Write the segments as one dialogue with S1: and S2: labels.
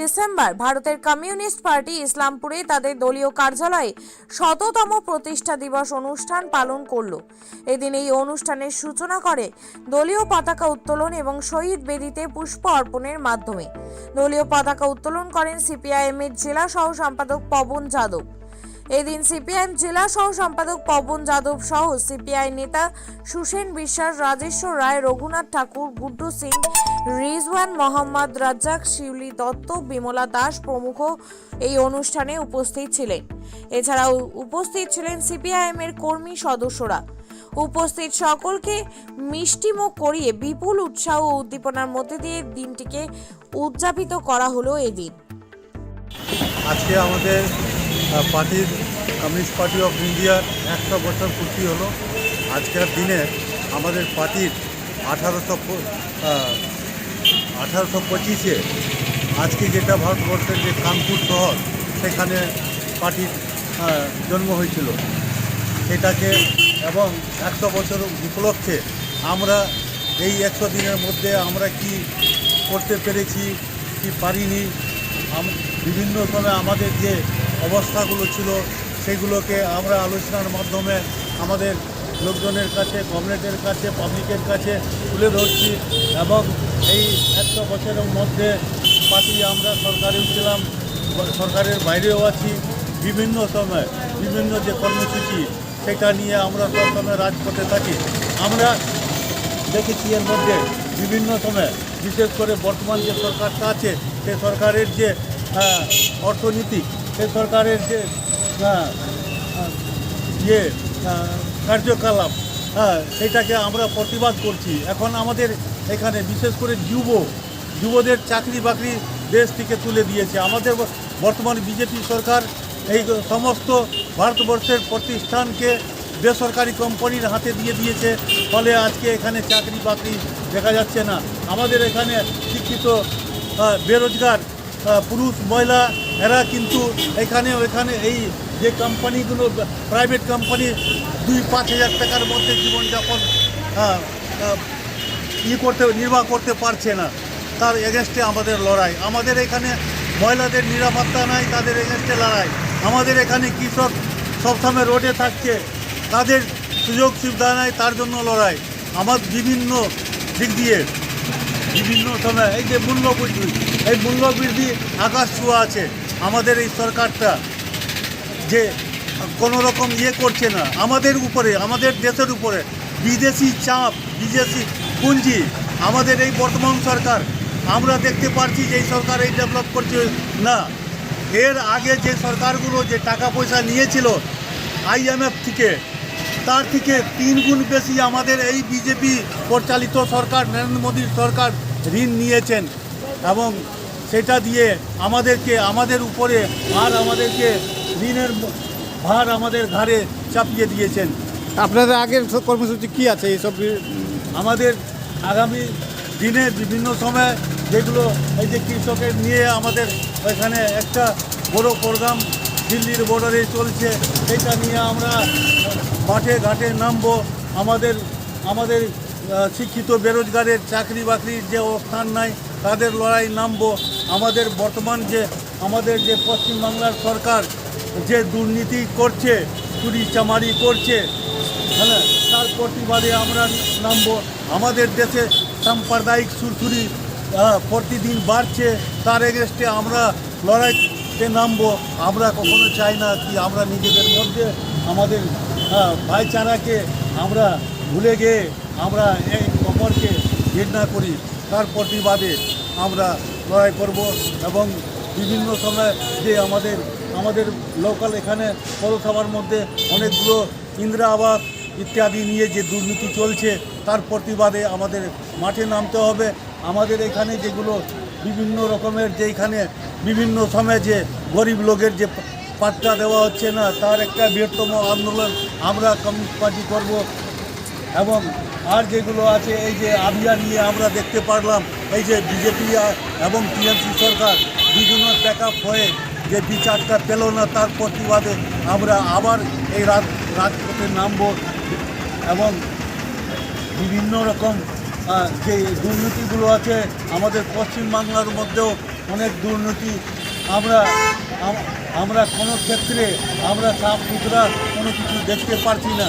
S1: December, ভারতের communist party ইসলামপুরে তাদের দলীয় কার্যালয়ে শততম প্রতিষ্ঠা দিবস অনুষ্ঠান পালন করল। এদিন এই অনুষ্ঠানের সূচনা করে দলীয় পতাকা উত্তোলন এবং শহীদ বেদিতে পুষ্প অর্পণের মাধ্যমে। দলীয় পতাকা উত্তোলন করেন সিপিআইএম এর জেলা সহ সম্পাদক পবন যাদব। এদিন সিপিআইএম জেলা সহ সম্পাদক পবন যাদব সহ সিপিআই নেতা সুসেন বিশ্বাস, রাজেশ্বর রায়, রঘুনাথ ঠাকুর, গুড্ডু সিং, রিজওয়ান মোহাম্মদ, রাজ্জাক শিউলি দত্ত, বিমলা দাস প্রমুখ এই অনুষ্ঠানে উপস্থিত ছিলেন। এছাড়াও উপস্থিত ছিলেন সিপিআইএম এর কর্মী সদস্যরা। উপস্থিত সকলকে মিষ্টিমুখ করিয়ে বিপুল উৎসাহ ও উদ্দীপনার মধ্যে দিয়ে দিনটিকে উদযাপিত করা হলো এদিন।
S2: আজকে আমাদের পার্টির কমিউনিস্ট পার্টি অফ ইন্ডিয়ার একশো বছর পূর্তি হলো। আজকের দিনে আমাদের পার্টির আঠারোশো আঠারোশো পঁচিশে আজকে যেটা ভারতবর্ষের যে কানপুর শহর, সেখানে পার্টির জন্ম হয়েছিল। সেটাকে এবং একশো বছর উপলক্ষে আমরা এই একশো দিনের মধ্যে আমরা কি করতে পেরেছি, কি পারিনি বিভিন্ন সময় আমাদের যে অবস্থাগুলো ছিল, সেগুলোকে আমরা আলোচনার মাধ্যমে আমাদের লোকজনের কাছে, কমরেডের কাছে, পাবলিকের কাছে তুলে ধরছি এবং এই একশো বছরের মধ্যে পার্টি আমরা সরকারেও ছিলাম, সরকারের বাইরেও আছি। বিভিন্ন সময় বিভিন্ন যে কর্মসূচি, সেটা নিয়ে আমরা সবসময় রাজপথে থাকি। আমরা দেখেছি এর মধ্যে বিভিন্ন সময়, বিশেষ করে বর্তমান যে সরকারটা আছে, সে সরকারের যে অর্থনীতি সে সরকারের যে ইয়ে কার্যকলাপ হ্যাঁ সেটাকে আমরা প্রতিবাদ করছি। এখন আমাদের এখানে বিশেষ করে যুব, যুবদের চাকরি বাকরি দেশ থেকে তুলে দিয়েছে। আমাদের বর্তমান বিজেপি সরকার এই সমস্ত ভারতবর্ষের প্রতিষ্ঠানকে বেসরকারি কোম্পানির হাতে দিয়ে দিয়েছে। ফলে আজকে এখানে চাকরি বাকরি দেখা যাচ্ছে না। আমাদের এখানে শিক্ষিত বেরোজগার পুরুষ, মহিলা, এরা কিন্তু এখানে ওখানে এই যে কোম্পানিগুলো প্রাইভেট কোম্পানি দুই পাঁচ হাজার টাকার মধ্যে জীবনযাপন ই করতে, নির্বাহ করতে পারছে না। তার এগেনস্টে আমাদের লড়াই। আমাদের এখানে মহিলাদের নিরাপত্তা নাই, তাদের এগেনস্টে লড়াই। আমাদের এখানে কৃষক সবসময় রোডে থাকছে, তাদের সুযোগ সুবিধা নাই, তার জন্য লড়াই। আমার বিভিন্ন দিক দিয়ে, বিভিন্ন সময়, এই যে মূল্য বৃদ্ধি এই মূল্যবৃদ্ধি আকাশ ছোঁয়া আছে। আমাদের এই সরকারটা যে কোনো রকম ইয়ে করছে না, আমাদের উপরে, আমাদের দেশের উপরে, বিদেশি চাপ, বিদেশি পুঁজি আমাদের এই বর্তমান সরকার, আমরা দেখতে পারছি যে এই সরকার এই ডেভেলপ করছে না। এর আগে যে সরকারগুলো যে টাকা পয়সা নিয়েছিল আইএমএফ থেকে, তার থেকে তিন গুণ বেশি আমাদের এই বিজেপি পরিচালিত সরকার, নরেন্দ্র মোদীর সরকার ঋণ নিয়েছেন এবং সেটা দিয়ে আমাদেরকে আমাদের উপরে আর আমাদেরকে ঋণের ভার আমাদের ঘাড়ে চাপিয়ে দিয়েছেন।
S3: আপনাদের আগের কর্মসূচি কি আছে এইসব
S2: আমাদের আগামী দিনে বিভিন্ন সময় যেগুলো এই যে কৃষকের নিয়ে আমাদের এখানে একটা বড় প্রোগ্রাম দিল্লির বর্ডারে চলছে সেটা নিয়ে আমরা মাঠে ঘাটে নামবো। আমাদের আমাদের শিক্ষিত বেরোজগারের চাকরি বাকরির যে অবস্থান নাই তাদের লড়াই নামবো। আমাদের বর্তমান যে, আমাদের যে পশ্চিমবাংলার সরকার যে দুর্নীতি করছে, চুরি চামারি করছে হ্যাঁ তার প্রতিবাদে আমরা নামবো। আমাদের দেশে সাম্প্রদায়িক সুরসুরি প্রতিদিন বাড়ছে, তার এগেস্টে আমরা লড়াইতে নামবো। আমরা কখনো চাই না কি আমরা নিজেদের মধ্যে আমাদের ভাইচারাকে আমরা ভুলে গিয়ে আমরা এই অপরকে ঘৃণা করি। তার প্রতিবাদে আমরা লড়াই করব এবং বিভিন্ন সময় যে আমাদের আমাদের লোকাল এখানে পৌরসভার মধ্যে অনেকগুলো ইন্দিরা আবাস ইত্যাদি নিয়ে যে দুর্নীতি চলছে, তার প্রতিবাদে আমাদের মাঠে নামতে হবে। আমাদের এখানে যেগুলো বিভিন্ন রকমের যে এখানে বিভিন্ন সময় যে গরিব লোকের যে পাত্তা দেওয়া হচ্ছে না, তার একটা বৃহত্তম আন্দোলন আমরা কমিউনিস্ট পার্টি করব। এবং আর যেগুলো আছে, এই যে আভিয়া নিয়ে আমরা দেখতে পারলাম এই যে বিজেপি এবং টিএমসি সরকার দুজনের ব্যাকআপ হয়ে যে বিচারটা পেল না তার প্রতিবাদে আমরা আবার এই রাজ রাজপথে নামব এবং বিভিন্ন রকম যে দুর্নীতিগুলো আছে আমাদের পশ্চিমবাংলার মধ্যেও অনেক দুর্নীতি, আমরা আমরা কোনো ক্ষেত্রে আমরা সাফ সুতরা কোনো কিছু দেখতে পারছি না।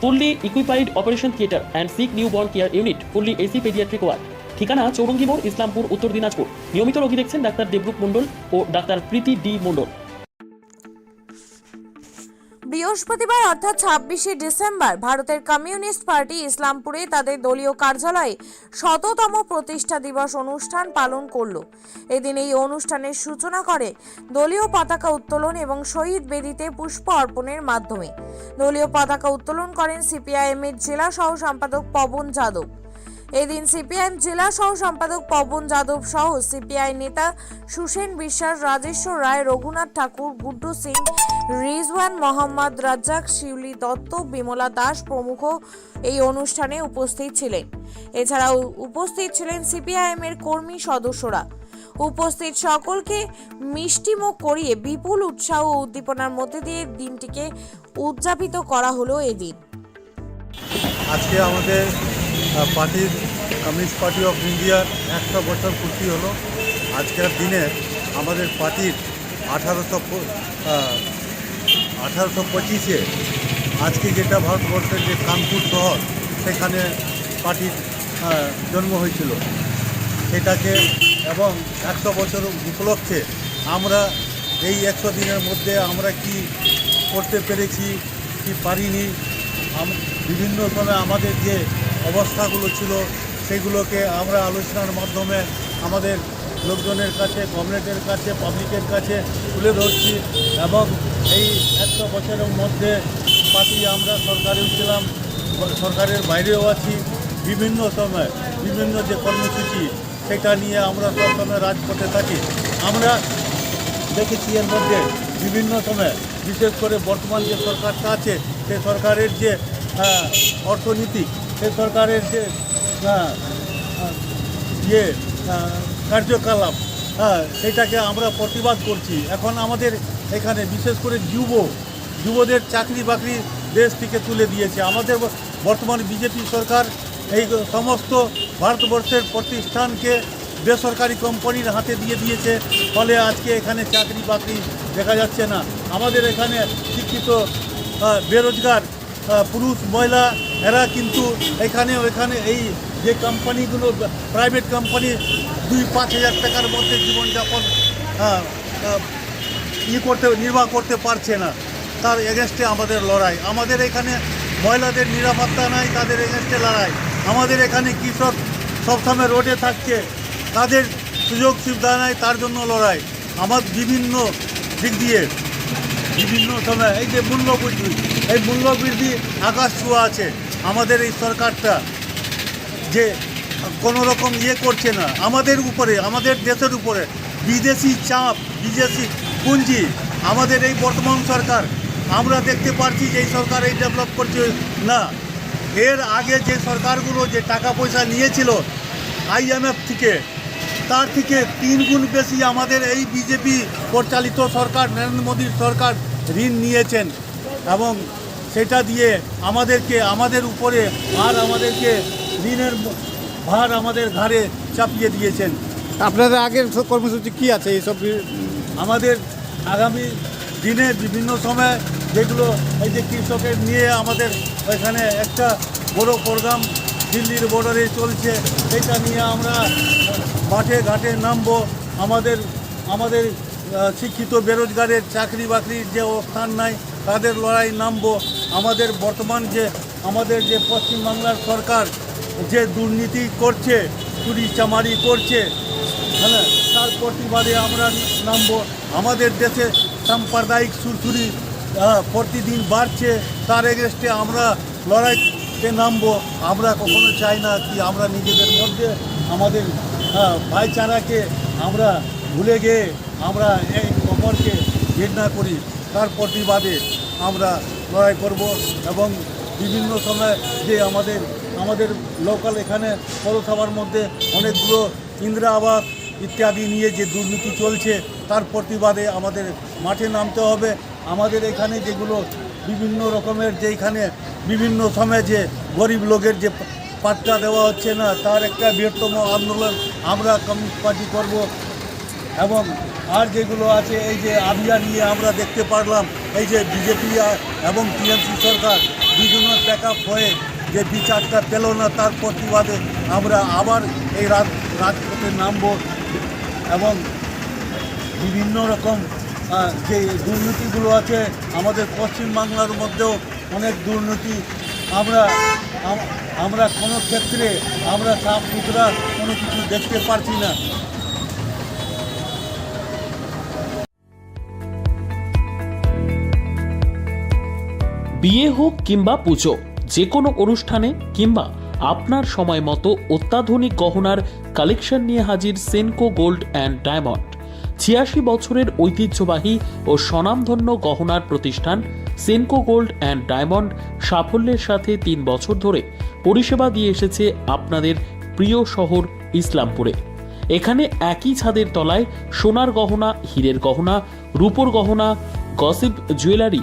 S4: fully equipped operation theatre and sick newborn care unit fully AC paediatric ward ঠিকানা চৌরঙ্গি মোড়, ইসলামপুর, উত্তর দিনাজপুর। নিয়মিত রোগী দেখছেন ডাক্তার দেবরূপ মণ্ডল ও ডাক্তার প্রীতি ডি মণ্ডল।
S1: বৃহস্পতিবার অর্থাৎ ছাব্বিশে ডিসেম্বর ভারতের কমিউনিস্ট পার্টি ইসলামপুরে তাদের দলীয় কার্যালয়ে শততম প্রতিষ্ঠা দিবস অনুষ্ঠান পালন করল। এদিন এই অনুষ্ঠানের সূচনা করে দলীয় পতাকা উত্তোলন এবং শহীদ বেদিতে পুষ্প অর্পণের মাধ্যমে। দলীয় পতাকা উত্তোলন করেন সিপিআইএম এর জেলা সহ সম্পাদক পবন যাদব। এদিন সিপিআইএম জেলা সহ সম্পাদক পবন যাদব সহ সিপিআই নেতা সুসেন বিশ্বাস, রাজেশ্বর রায়, রঘুনাথ ঠাকুর, গুড্ডু সিং, রিজওয়ান মোহাম্মদ, রাজ্জাক শিউলি দত্ত, বিমলা দাস প্রমুখ এই অনুষ্ঠানে উপস্থিত ছিলেন। এছাড়াও উপস্থিত ছিলেন সিপিআইএম এর কর্মী সদস্যরা। উপস্থিত সকলকে মিষ্টিমুখ করিয়ে বিপুল উৎসাহ ও উদ্দীপনার মধ্যে দিয়ে দিনটিকে উদযাপিত করা হলো এদিন।
S2: আজকে আমাদের পার্টির কমিউনিস্ট পার্টি অফ ইন্ডিয়ার একশো বছর পূর্তি হলো। আজকের দিনে আমাদের পার্টির আঠারোশো আঠারোশো পঁচিশে আজকে যেটা ভারতবর্ষের যে কানপুর শহর, সেখানে পার্টির জন্ম হয়েছিল। সেটাকে এবং একশো বছর উপলক্ষে আমরা এই একশো দিনের মধ্যে আমরা কি করতে পেরেছি, কি পারিনি বিভিন্ন সময় আমাদের যে অবস্থাগুলো ছিল, সেগুলোকে আমরা আলোচনার মাধ্যমে আমাদের লোকজনের কাছে, কমরেডের কাছে, পাবলিকের কাছে তুলে ধরছি এবং এই একশো বছরের মধ্যে পার্টি আমরা সরকারেও ছিলাম, সরকারের বাইরেও আছি। বিভিন্ন সময় বিভিন্ন যে কর্মসূচি, সেটা নিয়ে আমরা সবসময় রাজপথে থাকি। আমরা দেখেছি এর মধ্যে বিভিন্ন সময়, বিশেষ করে বর্তমান যে সরকারটা আছে, সে সরকারের যে অর্থনীতি সে সরকারের যে ইয়ে কার্যকলাপ হ্যাঁ সেটাকে আমরা প্রতিবাদ করছি। এখন আমাদের এখানে বিশেষ করে যুব, যুবদের চাকরি বাকরি দেশ থেকে তুলে দিয়েছে। আমাদের বর্তমান বিজেপি সরকার এই সমস্ত ভারতবর্ষের প্রতিষ্ঠানকে বেসরকারি কোম্পানির হাতে দিয়ে দিয়েছে। ফলে আজকে এখানে চাকরি বাকরি দেখা যাচ্ছে না। আমাদের এখানে শিক্ষিত বেরোজগার পুরুষ, মহিলা এরা কিন্তু এখানে ওখানে এই যে কোম্পানিগুলো প্রাইভেট কোম্পানি দুই পাঁচ হাজার টাকার মধ্যে জীবনযাপন আহ, ই করতে নির্বাহ করতে পারছে না। তার এগেনস্টে আমাদের লড়াই। আমাদের এখানে মহিলাদের নিরাপত্তা নাই তাদের এগেনস্টে লড়াই। আমাদের এখানে কৃষক সবসময় রোডে থাকছে তাদের সুযোগ সুবিধা নাই তার জন্য লড়াই। আমার বিভিন্ন দিক দিয়ে বিভিন্ন সময় এই যে মূল্য বৃদ্ধি এই মূল্য বৃদ্ধি আকাশ ছোঁয়া আছে। আমাদের এই সরকারটা যে কোনো রকম ইয়ে করছে না, আমাদের উপরে, আমাদের দেশের উপরে, বিদেশি চাপ, বিদেশি পুঁজি আমাদের এই বর্তমান সরকার, আমরা দেখতে পারছি যে এই সরকার এই ডেভেলপ করছে না। এর আগে যে সরকারগুলো যে টাকা পয়সা নিয়েছিল আইএমএফ থেকে, তার থেকে তিন গুণ বেশি আমাদের এই বিজেপি পরিচালিত সরকার, নরেন্দ্র মোদীর সরকার ঋণ নিয়েছেন এবং সেটা দিয়ে আমাদেরকে আমাদের উপরে আর আমাদেরকে ঋণের ভার আমাদের ঘাড়ে চাপিয়ে দিয়েছেন।
S3: আপনাদের আগের কর্মসূচি কি আছে এইসব
S2: আমাদের আগামী দিনে বিভিন্ন সময় যেগুলো এই যে কৃষকের নিয়ে আমাদের এখানে একটা বড় প্রোগ্রাম দিল্লির বর্ডারে চলছে সেটা নিয়ে আমরা মাঠে ঘাটে নামবো। আমাদের আমাদের শিক্ষিত বেরোজগারের চাকরি বাকরির যে স্থান নাই তাদের লড়াই নামবো। আমাদের বর্তমান যে, আমাদের যে পশ্চিমবাংলার সরকার যে দুর্নীতি করছে, চুরি চামারি করছে হ্যাঁ তার প্রতিবাদে আমরা নামবো। আমাদের দেশে সাম্প্রদায়িক সুরসুরি প্রতিদিন বাড়ছে, তার এগেস্টে আমরা লড়াই তে নামবো। আমরা কখনো চাই না কি আমরা নিজেদের মধ্যে, আমাদের ভাইচারাকে আমরা ভুলে গিয়ে আমরা এই অপরকে ঘৃণা করি। তার প্রতিবাদে আমরা লড়াই করব এবং বিভিন্ন সময় যে আমাদের আমাদের লোকাল এখানে পৌরসভার মধ্যে অনেকগুলো ইন্দিরা আবাস ইত্যাদি নিয়ে যে দুর্নীতি চলছে, তার প্রতিবাদে আমাদের মাঠে নামতে হবে। আমাদের এখানে যেগুলো বিভিন্ন রকমের যে এখানে বিভিন্ন সময় যে গরিব লোকের যে পাট্টা দেওয়া হচ্ছে না, তার একটা বৃহত্তম আন্দোলন আমরা কমিউনিস্ট পার্টি করব। এবং আর যেগুলো আছে, এই যে আবিয়া নিয়ে আমরা দেখতে পারলাম, এই যে বিজেপি এবং টিএমসি সরকার দুজনের ব্যাকআপ হয়ে যে বিচারটা পেল না, তার প্রতিবাদে আমরা আবার এই রাজ রাজপথে নামব এবং বিভিন্ন রকম যে দুর্নীতিগুলো আছে, আমাদের পশ্চিমবাংলার মধ্যেও অনেক দুর্নীতি। আমরা আমরা কোনো ক্ষেত্রে আমরা সাফ সুতরা কোনো কিছু দেখতে পারছি না।
S4: বিয়ে হোক কিংবা পুজো যে কোনো অনুষ্ঠানে কিংবা আপনার সময় মতো অত্যাধুনিক গহনার কালেকশন নিয়ে হাজির সেনকো গোল্ড অ্যান্ড ডায়মন্ড। ছিয়াশি বছরের ঐতিহ্যবাহী ও স্বনামধন্য গহনার প্রতিষ্ঠান সেনকো গোল্ড অ্যান্ড ডায়মন্ড সাফল্যের সাথে তিন বছর ধরে পরিষেবা দিয়ে এসেছে আপনাদের প্রিয় শহর ইসলামপুরে। এখানে একই ছাদের তলায় সোনার গহনা, হীরের গহনা, রূপোর গহনা, গসিপ জুয়েলারি